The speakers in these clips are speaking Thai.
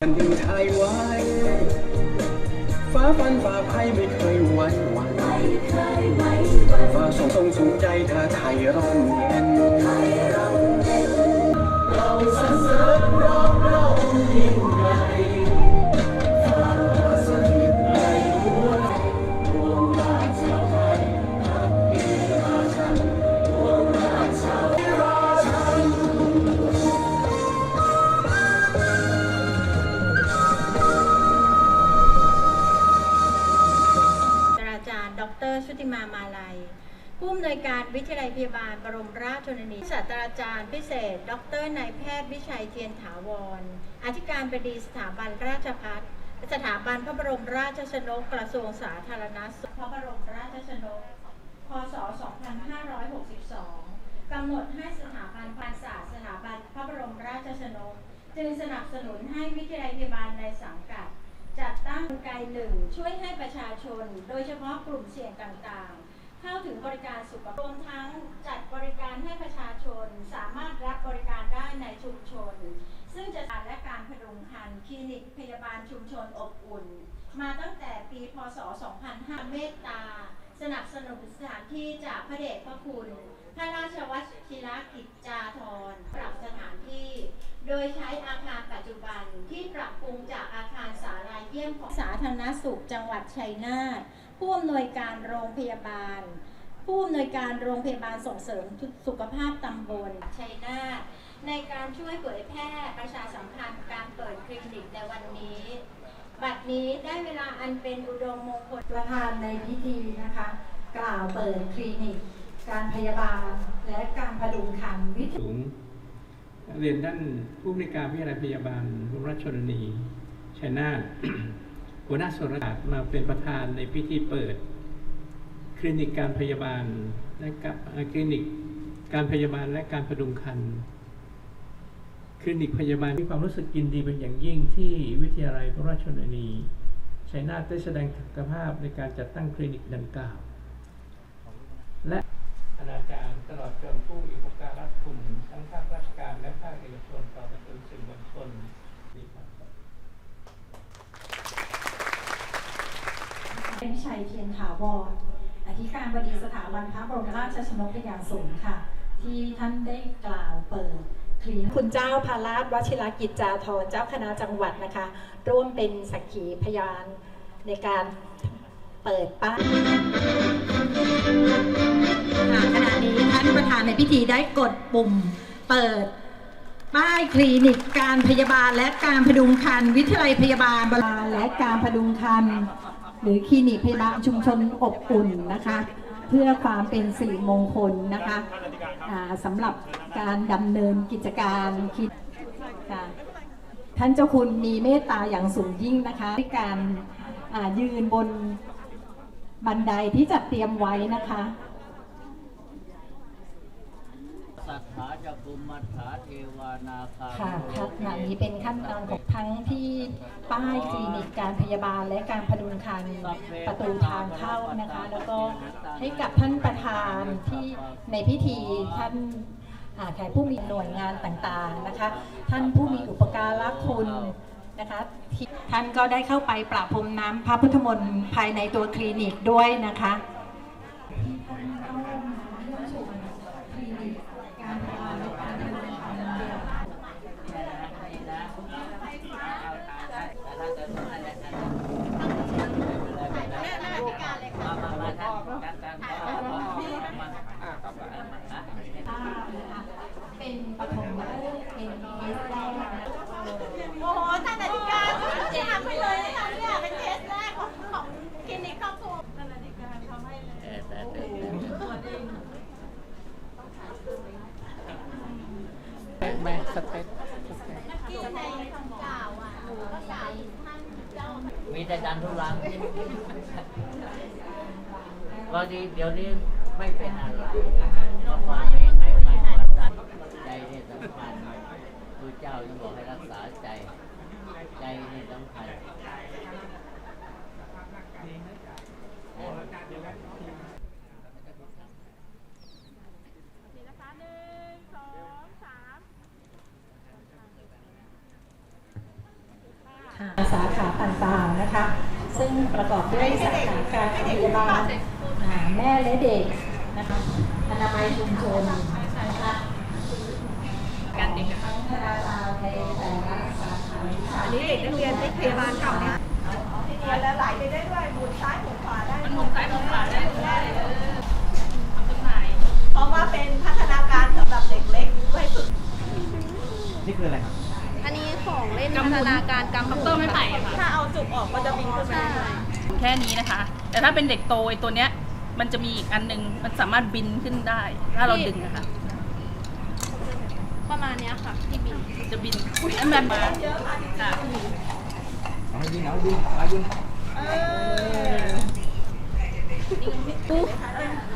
แผ่นดินไทยไว้ ฟ้าฟันฝ่าภัยไม่เคยหวั่นไหวฟ้าส่งตรงสูงใจเธอไทยร่มเย็น ดร ชุติมามาลัย ผู้อำนวยการวิทยาลัยพยาบาลบรมราชชนนีศาสตราจารย์พิเศษ ดรนายแพทย์วิชัยเทียนถาวร อธิการบดีสถาบันราชพัฒสถาบันพระบรมราชชนกกระทรวงสาธารณสุขพระบรมราชชนก พศ 2562 กำหนดให้สถาบันพันศาสตร์สถาบันพระบรมราชชนก จึงสนับสนุนให้วิทยาลัยพยาบาลในสังกัด จัดตั้งกลไกหนึ่งช่วยให้ประชาชน โดยเฉพาะกลุ่มเสี่ยงต่างๆ เข้าถึงบริการสุขภาพรวมทั้งจัดบริการให้ประชาชนสามารถรับบริการได้ในชุมชน ซึ่งจะจัดและการพดุงคันคลินิกพยาบาลชุมชนอบอุ่น มาตั้งแต่ปีพศ 2500 เมตตา สนับสนุนสถานที่จากพระเดชพระคุณพระราชวัชิรกิจจาธรปรับสถานที่ โดยใช้อาคารปัจจุบันที่ปรับปรุงจากอาคารสาลาเยี่ยมของสาธารณสุขจังหวัดชัยนาทผู้อำนวยการโรงพยาบาล ผู้อำนวยการโรงพยาบาลส่งเสริมสุขภาพตำบลชัยนาทในการช่วยเผยแพร่ประชาสัมพันธ์การเปิดคลินิกในวันนี้ บัดนี้ได้เวลาอันเป็นอุดมมงคลประธานในพิธีนะคะ กล่าวเปิดคลินิก การพยาบาลและการพดุงครรภ์วิทสูง เรียนท่านผู้อำนวยการวิทยาลัยพยาบาลบรมราชชนนีชัยนาทหัวหน้าส่วนราชมาเป็นประธานในพิธีเปิด คลินิกการพยาบาลและกับคลินิกการพยาบาลและการพดุงครรภ์คลินิกพยาบาลมีความรู้สึกยินดีเป็นอย่างยิ่งที่วิทยาลัยบรมราชชนนีชัยนาทได้แสดงศักยภาพในการจัดตั้งคลินิกดังกล่าว และ คณาจารย์ตลอดจนผู้อุปการะคุณทั้งภาคราชการและภาคเอกชนต่อไปจนสื่อมวลชนดีครับเป็นชัยเทียนถาวรอธิการบดีสถาบันพระบรมราชชนกพยาสูงค่ะ ที่ท่านได้กล่าวเปิดคลินิกคุณเจ้าพาราชวชิรกิจจาธรเจ้าคณะจังหวัดนะคะ ร่วมเป็นสักขีพยานในการ เปิดป้ายค่ะขณะนี้ท่านประธานในพิธีได้กดปุ่ม เปิด ป้ายคลินิกการพยาบาลและการพดุงครรภ์วิทยาลัยพยาบาลบาลและการพดุงครรภ์หรือคลินิกพยาบาลชุมชนอบอุ่นนะคะ เพื่อความเป็นสิริมงคลนะคะสำหรับการดำเนินกิจการคลินิกค่ะท่านเจ้าคุณมีเมตตาอย่างสูงยิ่งนะคะด้วยการยืนบน บันไดที่จัดเตรียมไว้นะคะสัทธาจะกุมมัฏฐาเทวานาคาค่ะขณะนี้เป็นขั้นตอนของทั้งที่ป้ายคลินิกการพยาบาลและการพดุงครรภ์ประตูทางเข้านะคะ แล้วก็ให้กับท่านประธานที่ในพิธีท่านอ่าแขกผู้มีหน่วยงานต่างๆนะคะ ท่านผู้มีอุปการะคุณ นะคะท่านก็ได้เข้าไปประพรมน้ำพระพุทธมนต์ภายในตัวคลินิกด้วยนะคะ เป็นปฐมฤกษ์เป็นเคสแรก โอ้โหท่านอธิการจะทำให้เลยนะคะเนี่ยเป็นเคสแรกของของคลินิกครอบครัวท่านอธิการทำให้เลย แม่สเต็ป ที่ในคำกล่าวอะหนูก็กล่าวท่านเจ้า มีแต่ ดันทุลังก็ดีเดี๋ยวนี้ไม่เป็นอะไรเมื่อก่อนไม่ใครไม่ว่าใจนี่สำคัญพระเจ้ายังบอกให้รักษาใจ ใจนี่สำคัญสาขาปันตา ระกอบด้วยสาขาการพยาบาลอ่าแม่และเด็กนะคะอนามัยชุมชนนะคะการเด็กทั้งคณะเราในแต่ละสาขาวิชาอันนี้เด็กนักเรียนที่พยาบาลเก่าเนี่ยเรียนแล้วไหลไปได้ด้วยหมุนซ้ายหมุนขวาได้ มันหมุนซ้ายหมุนขวาได้เพราะว่าเป็นพัฒนาการสำหรับเด็กเล็กไว้ฝึก นี่คืออะไรครับ อันนี้ของเล่นพัฒนาการกำมือไม่ไผ่ค่ะ ถ้าเอาจุกออกก็จะบินขึ้นไปได้ แค่นี้นะคะ แต่ถ้าเป็นเด็กโตไอ้ตัวเนี้ย มันจะมีอีกอันหนึง มันสามารถบินขึ้นได้ ถ้าเราดึงนะคะ ประมาณเนี้ยค่ะที่บิน จะบินให้มันมาค่ะเอายิงเอายิงเอายิง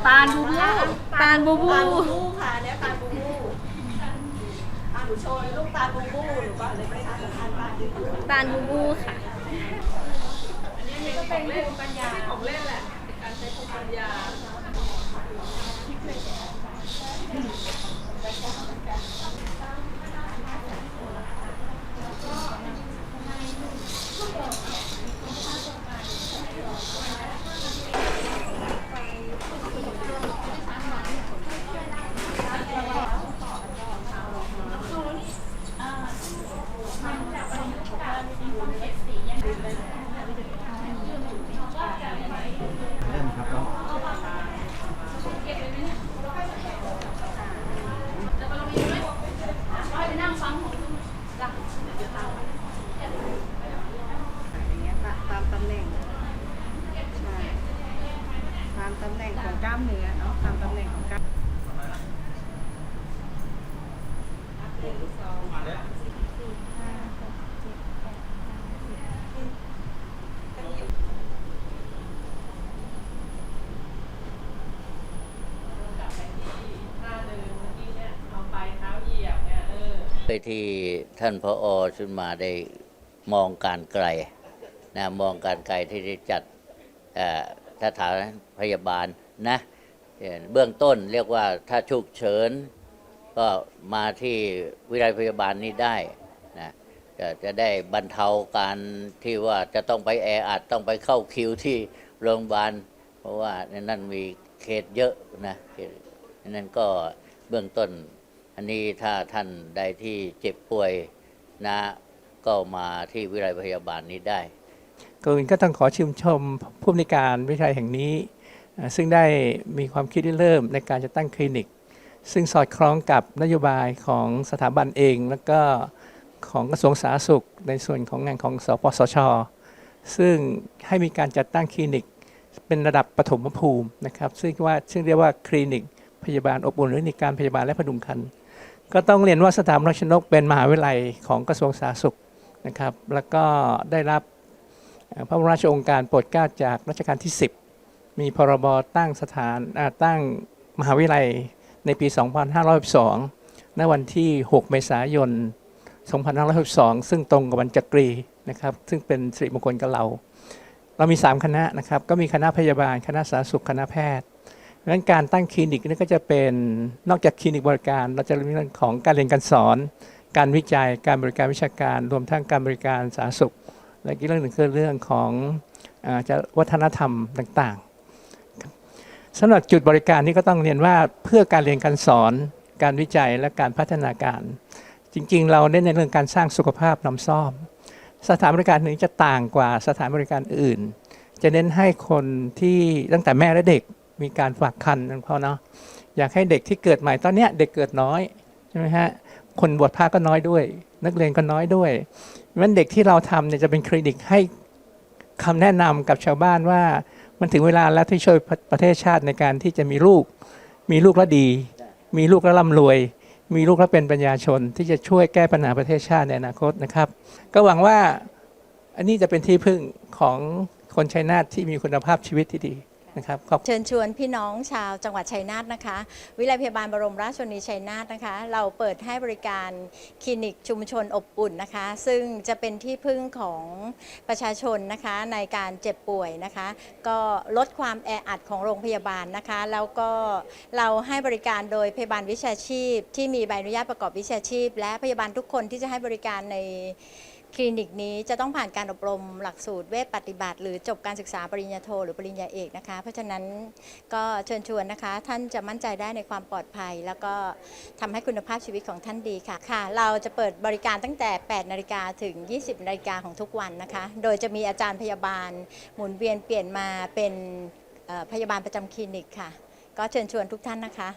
ตาลบูบูตาลบูบู ตาบูบูค่ะเนี่ยตาบูบูอะหนูโชว์ลูกตาบูบูหรือว่าอะไรไม่ทันทานตาบูบู ตาลบูบูค่ะ เกมส์ของเล่นแหละการใช้ภูมิปัญญาเริ่มครับแล้ว อย่างเงี้ยค่ะตามตำแหน่งใช่ ตำแหน่งของกล้ามเนื้อเนาะตามตำแหน่งของกล้ามไปที่ท่านพออชุนมาได้มองการไกลนะมองการไกลที่ได้จัดอ่อ สถานพยาบาลนะเบื้องต้นเรียกว่าถ้าฉุกเฉินก็มาที่วิทยาลัยพยาบาลนี้ได้นะจะจะได้บรรเทาการที่ว่าจะต้องไปแออัดต้องไปเข้าคิวที่โรงพยาบาล เพราะว่าในนั้นมีเคสเยอะนะนั้นก็เบื้องต้น อันนี้ถ้าท่านใดที่เจ็บป่วยนะก็มาที่วิทยาลัยพยาบาลนี้ได้ ก่อนอื่นก็ต้องขอชื่นชมผู้อำนวยการวิทยาลัยแห่งนี้ ซึ่งได้มีความคิดที่เริ่มในการจะตั้งคลินิก ซึ่งสอดคล้องกับนโยบายของสถาบันเอง แล้วก็ของกระทรวงสาธารณสุข ในส่วนของงานของสปสช ซึ่งให้มีการจัดตั้งคลินิก เป็นระดับปฐมภูมินะครับ ซึ่งว่าซึ่งเรียกว่าคลินิก พยาบาลอบอุ่นหรือคลินิกการพยาบาลและพดุงครรภ์ก็ต้องเรียนว่าสถาบันราชนกเป็นมหาวิทยาลัยของกระทรวงสาธารณสุขนะครับ แล้วก็ได้รับ พระบรมราชองค์การโปรดเกล้าจากรัชกาลที่ 10 มีพรบตั้งสถานตั้งมหาวิทยาลัยในปี 2512ณ วันที่ 6 เมษายน 2562 ซึ่งตรงกับวันจักรีนะครับ ซึ่งเป็นสิริมงคลกับเรา เรามี 3 คณะนะครับ ก็มีคณะพยาบาล คณะสาธารณสุข คณะแพทย์เพราะฉะนั้นการตั้งคลินิกนี่ก็จะเป็นนอกจากคลินิกบริการ เราจะมีเรื่องของการเรียนการสอน การวิจัย การบริการวิชาการ รวมทั้งการบริการสาธารณสุข และอีกเรื่องหนึ่งคือเรื่องของอาจะวัฒนธรรมต่างๆสำหรับจุดบริการนี่ก็ต้องเรียนว่าเพื่อการเรียนการสอนการวิจัยและการพัฒนาการ จริง ๆ เราเน้นในเรื่องการสร้างสุขภาพนำซ่อม สถานบริการนี้จะต่างกว่าสถานบริการอื่น จะเน้นให้คนที่ตั้งแต่แม่และเด็กมีการฝากคันเพราะเนาะอยากให้เด็กที่เกิดใหม่ตอนเนี้ยเด็กเกิดน้อยใช่ไหมฮะ คนบวชพระก็น้อยด้วย นักเรียนก็น้อยด้วยมันเด็กที่เราทำเนี่ยจะเป็นเคลินิกให้คำแนะนำกับชาวบ้านว่ามันถึงเวลาแล้วที่ช่วยประเทศชาติในการที่จะมีลูก มีลูกแล้วดี มีลูกแล้วร่ำรวย มีลูกแล้วเป็นปัญญาชน ที่จะช่วยแก้ปัญหาประเทศชาติในอนาคตนะครับ ก็หวังว่าอันนี้จะเป็นที่พึ่งของคนชัยนาทที่มีคุณภาพชีวิตที่ดี นะครับเชิญชวนพี่น้องชาวจังหวัดชัยนาทนะคะ วิทยาลัยพยาบาลบรมราชชนนีชัยนาทนะคะ เราเปิดให้บริการคลินิกชุมชนอบอุ่นนะคะ ซึ่งจะเป็นที่พึ่งของประชาชนนะคะในการเจ็บป่วยนะคะ ก็ลดความแออัดของโรงพยาบาลนะคะ แล้วก็เราให้บริการโดยพยาบาลวิชาชีพ ที่มีใบอนุญาตประกอบวิชาชีพ และพยาบาลทุกคนที่จะให้บริการใน คลินิกนี้จะต้องผ่านการอบรมหลักสูตรเวชปฏิบัติ หรือจบการศึกษาปริญญาโท หรือปริญญาเอกนะคะ เพราะฉะนั้นก็เชิญชวนนะคะ ท่านจะมั่นใจได้ในความปลอดภัย แล้วก็ทำให้คุณภาพชีวิตของท่านดีค่ะค่ะ เราจะเปิดบริการตั้งแต่ 8 นาฬิกาถึง 20 นาฬิกาของทุกวันนะคะ โดยจะมีอาจารย์พยาบาล หมุนเวียนเปลี่ยนมาเป็นพยาบาลประจำคลินิกค่ะ ก็เชิญชวนทุกท่านนะคะ